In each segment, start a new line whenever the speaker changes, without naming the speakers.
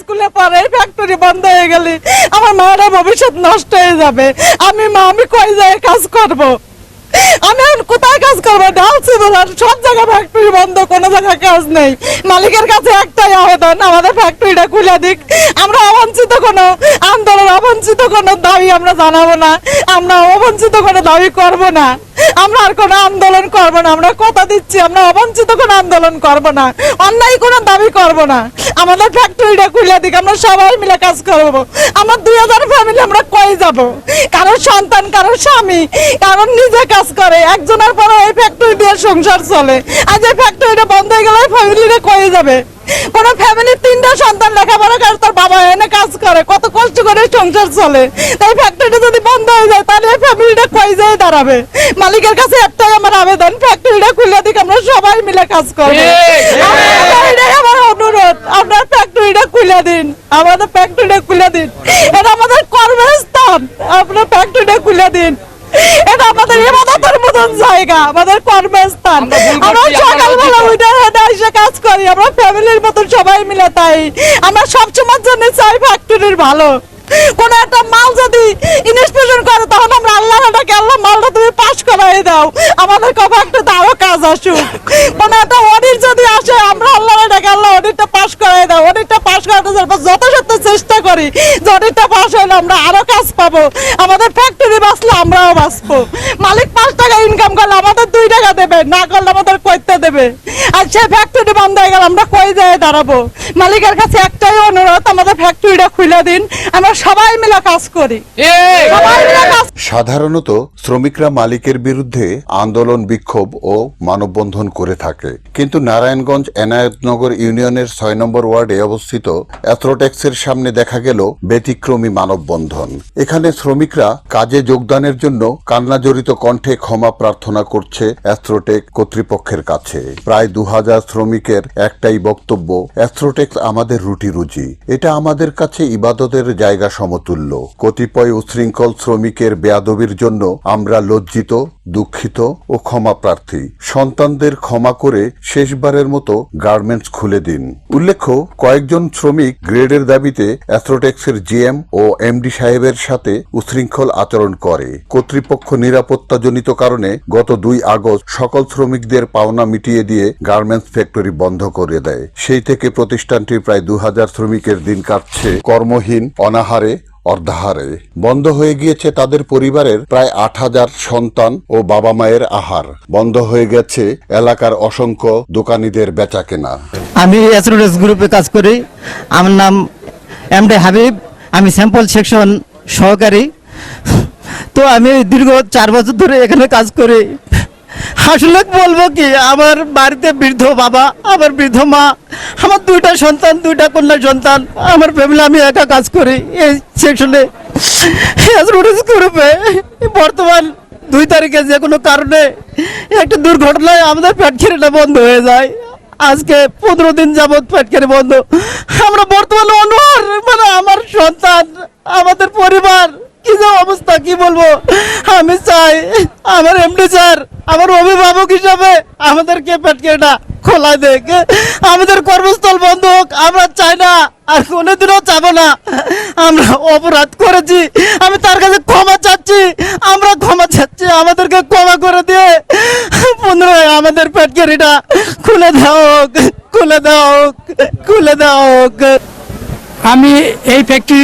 স্কুলে পড়ে ফ্যাক্টরি বন্ধ হয়ে গেলে। আমার মায়েরা ভবিষ্যৎ নষ্ট হয়ে যাবে। আমি মা, আমি কই যায় কাজ করব? আমি এখন কোথায় কাজ করব? ডাল সিদুলার সব জায়গায় ফ্যাক্টরি বন্ধ, কোনো জায়গায় কাজ নেই। মালিকের কাছে একটাই আবেদন, আমাদের ফ্যাক্টরিটা খুলে দিক। আমরা অবঞ্চিত কোনো আন্দোলন অবঞ্চিত কোনো দাবি আমরা জানাব না। আমরা অবঞ্চিত কোনো দাবি করব না। আমরা আর কোনো আন্দোলন করব না। আমরা কথা দিচ্ছি, আমরা অবঞ্চিত কোনো আন্দোলন করব না। অন্যায় কোনো দাবি করব না। আমাদের ফ্যাক্টরিটা খুলে দিক, আমরা সবাই মিলে কাজ করব। আমার দুই হাজার ফ্যামিলি আমরা কই যাব? কারোর সন্তান, কারোর স্বামী, কারোর নিজে কাজ করে একজনের পরে এই ফ্যাক্টরি দিয়ে সংসার চলে। আজ এই ফ্যাক্টরিটা বন্ধ হয়ে গেলে ফ্যামিলিটা কয়ে যাবে। কোনো ফ্যামিলির তিনটা সন্তান লেখাপড়া করে তার বাবা এনে কাজ করে কত কষ্ট করে সংসার চলে। তাই ফ্যাক্টরিটা যদি বন্ধ হয়ে যায় তাহলে এই ফ্যামিলিটা কই যায় দাঁড়াবে। মালিকের কাছে একটাই আমার আবেদন ফ্যাক্টরিটা খুলে দিক আমরা সবাই মিলে কাজ করব। আমার অনুরোধ আপনার ফ্যাক্টরিটা খুলে দিন আমাদের ফ্যাক্টরিটা খুলে দিন। এটা আমাদের কর্মস্থান আপনার ফ্যাক্টরিটা খুলে দিন। এটা আমাদের ইবাদতের মতন জায়গা আমাদের কর্মস্থান। আমরা সকালবেলা উঠে এসে কাজ করি আমরা ফ্যামিলির মতন সবাই মিলে তাই। আমরা সবসময়ের জন্য চাই ফ্যাক্টরির ভালো। কোন একটা মাল যদি ইনস্পেকশন করে তখন আমরা আল্লাহ ডাকে আল্লাহ মালটা তুমি পাস করাই দাও। আমাদের ফ্যাক্টরিতে আরও কাজ আসুক। কোন একটা অডিট যদি আসে আমরা আল্লাহ ডাকে আল্লাহ অডিটটা পাস করাই দাও। অডিটটা পাস করাতে চেষ্টা করি অডিটটা পাস হলে আমরা আরও কাজ পাবো। আমাদের ফ্যাক্টরি বাঁচলে আমরাও বাঁচবো। মালিক পাঁচ টাকা ইনকাম করলে আমাদের দুই টাকা দেবে, না করলে আমাদের দেবে? আর সে ফ্যাক্টরি বন্ধ হয়ে গেল আমরা কই যায় দাঁড়াবো? মালিকের কাছে একটাই অনুরোধ আমাদের ফ্যাক্টরিটা খুলে দিন আমরা সবাই মিলে কাজ করি। সবাই মিলে কাজ
সাধারণত শ্রমিকরা মালিকের বিরুদ্ধে আন্দোলন বিক্ষোভ ও মানববন্ধন করে থাকে। কিন্তু নারায়ণগঞ্জ এনায়েতনগর ইউনিয়নের ছয় নম্বর ওয়ার্ডে অবস্থিত অ্যাথ্রোটেক্সের সামনে দেখা গেল ব্যতিক্রমী মানববন্ধন। এখানে শ্রমিকরা কাজে যোগদানের জন্য কান্নাজড়িত কণ্ঠে ক্ষমা প্রার্থনা করছে অ্যাথ্রোটেক কর্তৃপক্ষের কাছে। প্রায় দু হাজার শ্রমিকের একটাই বক্তব্য অ্যাথ্রোটেক্স আমাদের রুটি রুজি। এটা আমাদের কাছে ইবাদতের জায়গা সমতুল্য। কতিপয় উশৃঙ্খল শ্রমিকের বেয়াদবির জন্য আমরা লজ্জিত দুঃখিত ও ক্ষমা প্রার্থী। সন্তানদের ক্ষমা করে শেষবারের মতো গার্মেন্টস খুলে দিন। উল্লেখ্য, কয়েকজন শ্রমিক গ্রেডের দাবিতে অ্যাথ্রোটেক্সের জিএম ও এমডি সাহেবের সাথে উশৃঙ্খল আচরণ করে। কর্তৃপক্ষ নিরাপত্তাজনিত কারণে গত দুই আগস্ট সকল শ্রমিকদের পাওনা মিটিয়ে দিয়ে গার্মেন্টস ফ্যাক্টরি বন্ধ করে দেয়। সেই থেকে প্রতিষ্ঠানটির প্রায় দু হাজার শ্রমিকের দিন কাটছে। কর্মহীন, অনাহারে অর্ধাহারে বন্ধ হয়ে গিয়েছে তাদের পরিবারের প্রায় আট হাজার সন্তান ও বাবা মায়ের আহার। বন্ধ হয়ে গেছে এলাকার অসংখ্য দোকানীদের বেচাকেনা।
আমি এসরোডেস গ্রুপে কাজ করি। আমার নাম এম ডে হাবিব। আমি স্যাম্পল সেকশন সহকারী। তো আমি দীর্ঘ চার বছর ধরে এখানে কাজ করি। আসলে বলব কি, আমার বাড়িতে বৃদ্ধ বাবা, আমার বৃদ্ধ মা, আমার দুইটা সন্তান, দুইটা কন্যা সন্তান, আমার ফ্যামিলি আমি একা কাজ করি এই সেকশনে বর্তমান দুই তারিখে যে কোনো কারণে একটা দুর্ঘটনায় আমাদের ফ্যাক্টরিটা বন্ধ হয়ে যায়। আজকে পনেরো দিন যাবৎ ফ্যাক্টরি বন্ধ। আমরা বর্তমানে অনর মানে আমার সন্তান, আমাদের পরিবার কি যে অবস্থা কি বলব? আমি চাই আমার এমডি স্যার আমার অভিভাবক হিসাবে আমাদেরকে ফ্যাক্টরিটা খোলা দেখ। আমাদের কর্মস্থল বন্ধ হোক আমরা চাই না আর কোনোদিনও চাবো না। আমরা অপরাধ করেছি আমি তার কাছে ক্ষমা চাচ্ছি আমরা ক্ষমা চাচ্ছি আমাদেরকে ক্ষমা করে দিয়ে পুনরায় আমাদের ফ্যাক্টরিটা খুলে দাও হোক, খুলে দাও হোক, খুলে দাও। হোক।
আমি এই ফ্যাক্টরি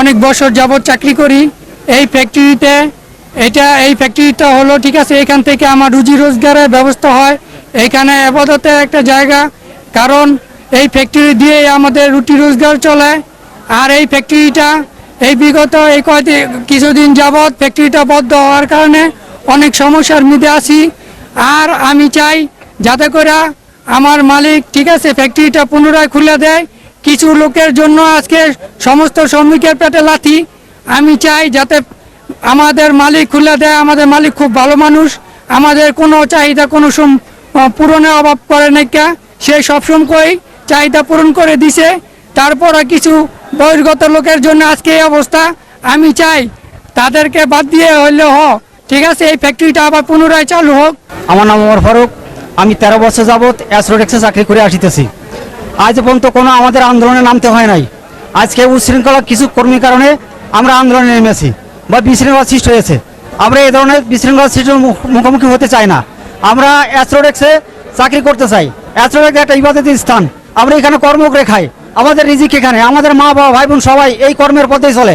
অনেক বছর যাবৎ চাকরি করি, এই ফ্যাক্টরিতে এটা, এই ফ্যাক্টরিটা হলো, ঠিক আছে, এখান থেকে আমার রুজি রোজগারের ব্যবস্থা হয়। এখানে আপাততের একটা জায়গা, কারণ এই ফ্যাক্টরি দিয়ে আমাদের রুটি রোজগার চলে। আর এই ফ্যাক্টরিটা এই বিগত এই কয়দিন কিছুদিন যাবৎ ফ্যাক্টরিটা বদ্ধ হওয়ার কারণে অনেক সমস্যার মধ্যে আছি। আর আমি চাই, যাতে করে আমার মালিক, ঠিক আছে ফ্যাক্টরিটা পুনরায় খুলে দেয়। কিছু লোকের জন্য আজকে সমস্ত শ্রমিকের পেটে লাথি। আমি চাই যাতে আমাদের মালিক খুলে দেয় আমাদের মালিক খুব ভালো মানুষ। আমাদের কোনো চাহিদা কোনো সম- আহ, পূরণের অভাব করে নাই কা। সে সবসময় চাহিদা পূরণ করে দিছে। তারপরে কিছু বহির্গত লোকের জন্য আজকে এই অবস্থা। আমি চাই তাদেরকে বাদ দিয়ে হইলে হ। ঠিক আছে এই ফ্যাক্টরিটা আবার পুনরায় চালু হোক।
আমার নাম ওমর ফারুক। আমি তেরো বছর যাবৎ অ্যাসরোডেক্সে চাকরি করে আসিতেছি। আজ পর্যন্ত কোনো আমাদের আন্দোলনে নামতে হয় নাই।
আজকে উচ্ছৃঙ্খলা কিছু কর্মীর কারণে আমরা আন্দোলনে নেমেছি বা বিশৃঙ্খলা সৃষ্টি হয়েছে। আমরা এই ধরনের বিশৃঙ্খলা সৃষ্টির মুখোমুখি হতে চাই না। আমরা অ্যাস্ট্রোডেক্সে চাকরি করতে চাই। অ্যাস্ট্রোডেক্স একটা ইবাদতি স্থান। আমরা এখানে কর্ম করে খাই আমাদের রিজিক এখানে। আমাদের মা, বাবা, ভাই, বোন সবাই এই কর্মের পথেই চলে।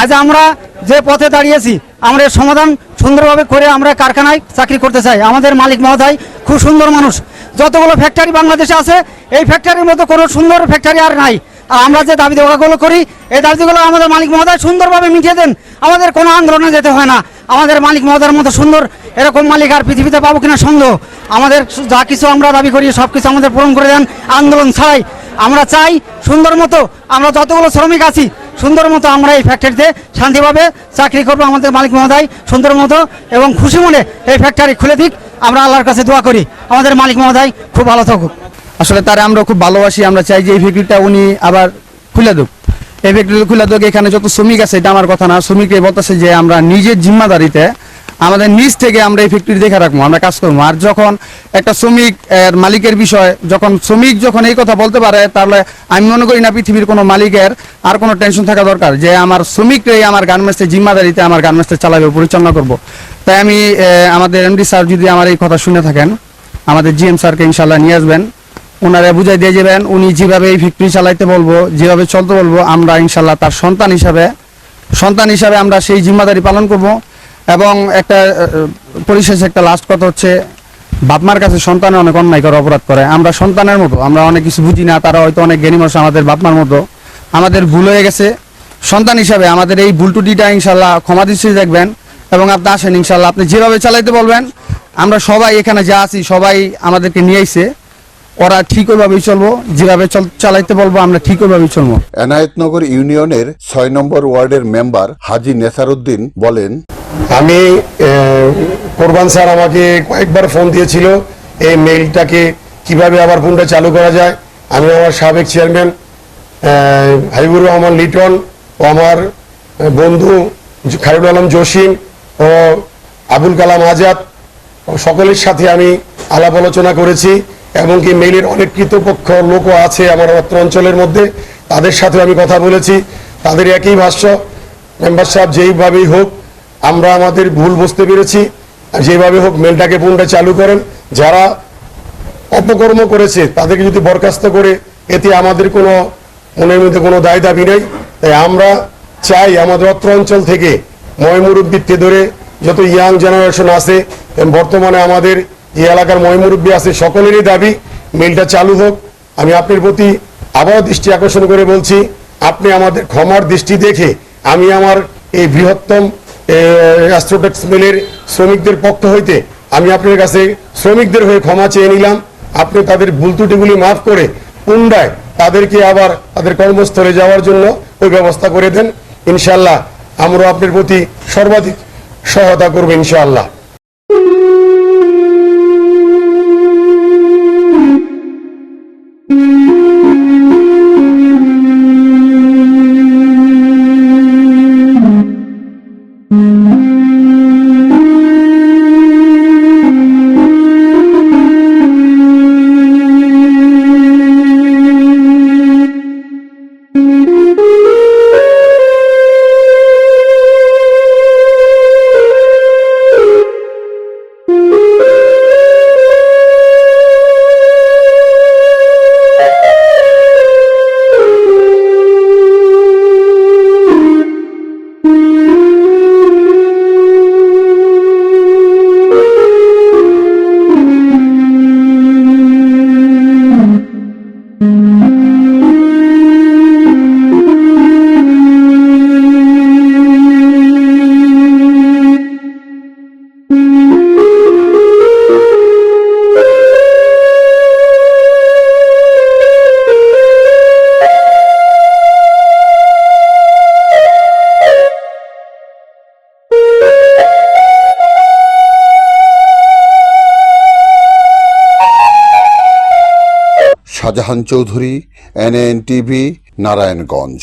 আজ আমরা যে পথে দাঁড়িয়েছি, আমরা সমাধান সুন্দরভাবে করে আমরা কারখানায় চাকরি করতে চাই। আমাদের মালিক মহোদয় খুব সুন্দর মানুষ। যতগুলো ফ্যাক্টরি বাংলাদেশে আছে, এই ফ্যাক্টরির মতো কোনো সুন্দর ফ্যাক্টরি আর নাই। আর আমরা যে দাবি দেওয়াগুলো করি, এই দাবিগুলো আমাদের মালিক মহোদয় সুন্দরভাবে মিটিয়ে দেন। আমাদের কোনো আন্দোলনে যেতে হয় না। আমাদের মালিক মহোদয়ের মতো সুন্দর এরকম মালিক আর পৃথিবীতে পাবো কিনা সন্দেহ। আমাদের যা কিছু আমরা দাবি করি, সব কিছু আমাদের পূরণ করে দেন। আন্দোলন ছাড়াই আমরা চাই সুন্দর মতো আমরা যতগুলো শ্রমিক আছি, সুন্দর মতো আমরা এই ফ্যাক্টরিতে শান্তিভাবে চাকরি করব। আমাদের মালিক মহোদয় সুন্দর মতো এবং খুশি মনে এই ফ্যাক্টরি খুলে দিক। আমরা আল্লাহর কাছে দোয়া করি। আমাদের মালিক মহোদয় খুব ভালো থাকুক।
আসলে তারা আমরা খুব ভালোবাসি, আমরা চাই যে এই ফ্যাক্টরিটা উনি আবার খুলে দেব এই ফ্যাক্টরি খুলে দেব এখানে যত শ্রমিক আছে, এটা আমার কথা না শ্রমিকরা বলতেছে যে আমরা নিজের জিম্মাদারিতে আমাদের নিজ থেকে আমরা এই ফ্যাক্টরি দেখে রাখব, আমরা কাজ করব। আর যখন একটা শ্রমিক মালিকের বিষয়, যখন শ্রমিক যখন এই কথা বলতে পারে, তাহলে আমি মনে করি না পৃথিবীর কোনো মালিকের আর কোনো টেনশন থাকা দরকার যে আমার শ্রমিকরাই আমার গার্মেন্টসের জিম্মাদারিতে আমার গার্মেন্টসটা চালাবে, পরিচালনা করব। তাই আমি আমাদের এমডি স্যার যদি আমার এই কথা শুনে থাকেন, আমাদের জিএম স্যারকে ইনশাল্লাহ নিয়ে আসবেন। ওনারা বুঝাই দিয়ে যাবেন, উনি যেভাবে এই ফ্যাক্টরি চালাইতে বলব, যেভাবে চলতে বলব, আমরা ইনশাল্লাহ তার সন্তান হিসাবে সন্তান হিসাবে আমরা সেই জিম্মাদারি পালন করব। এবং একটা পরিশেষে একটা লাস্ট কথা হচ্ছে বাপমার কাছে সন্তানের অনেক অন্যায় করে, অপরাধ করে। আমরা সন্তানের মতো, আমরা অনেক কিছু বুঝি না, তারা হয়তো অনেক জ্ঞানী মানুষ, আমাদের বাপমার মতো। আমাদের ভুল হয়ে গেছে। সন্তান হিসাবে আমাদের এই ভুল টুটিটা ইনশাল্লাহ ক্ষমা দৃষ্টি দেখবেন এবং আপনি আসেন ইনশাল্লাহ। আপনি যেভাবে চালাইতে বলবেন, আমরা সবাই এখানে যা আছি, সবাই আমাদেরকে নিয়ে আইছে। ওরা ঠিক ওইভাবেই চলবো, যেভাবে চল- চালাইতে বলব, আমরা ঠিক ওইভাবেই চলবো।
এনায়েতনগর ইউনিয়নের ছয় নম্বর ওয়ার্ডের মেম্বার হাজি নেসারুদ্দিন বলেন
আমি কোরবান স্যার আমাকে কয়েকবার ফোন দিয়েছিল এই মেইলটাকে কীভাবে আবার ফোনটা চালু করা যায়। আমি আমার সাবেক চেয়ারম্যান হাবিবুর রহমান লিটন ও আমার বন্ধু খায়রুল আলম জসিম ও আবুল কালাম আজাদ, সকলের সাথে আমি আলাপ আলোচনা করেছি এমনকি মেইলের অনেক কৃতপক্ষ লোকও আছে আমার অত্র অঞ্চলের মধ্যে, তাদের সাথে আমি কথা বলেছি। তাদের একই ভাষ্য, মেম্বার সাহেব যেইভাবেই হোক আমরা আমাদের ভুল বুঝতে পেরেছি। যেভাবে হোক মেলটাকে পুনরায় চালু করেন। যারা অপকর্ম করেছে, তাদেরকে যদি বরখাস্ত করে, এতে আমাদের কোনো মনের মধ্যে কোনো দায় দাবি নেই। তাই আমরা চাই আমাদের অত্র অঞ্চল থেকে ময়মুরব্বিতে ধরে যত ইয়াং জেনারেশন আছে বর্তমানে আমাদের এই এলাকার ময়মুরব্বী আছে, সকলেরই দাবি মিলটা চালু হোক। আমি আপনার প্রতি আবারও দৃষ্টি আকর্ষণ করে বলছি, আপনি আমাদের ক্ষমার দৃষ্টি দেখে আমি আমার এই বৃহত্তম অ্যাস্ট্রোটেক্স মিলের শ্রমিকদের পক্ষ হইতে আমি আপনার কাছে শ্রমিকদের হয়ে ক্ষমা চেয়ে নিলাম। আপনি তাদের ভুল ত্রুটিগুলি মাফ করে পুনরায় তাদেরকে আবার তাদের কর্মস্থলে যাওয়ার জন্য ওই ব্যবস্থা করে দেন। ইনশাল্লাহ আমরা আপনার প্রতি সর্বাধিক সহায়তা করব ইনশাআল্লাহ।
Shahjahan Chowdhury NN TV Narayanganj.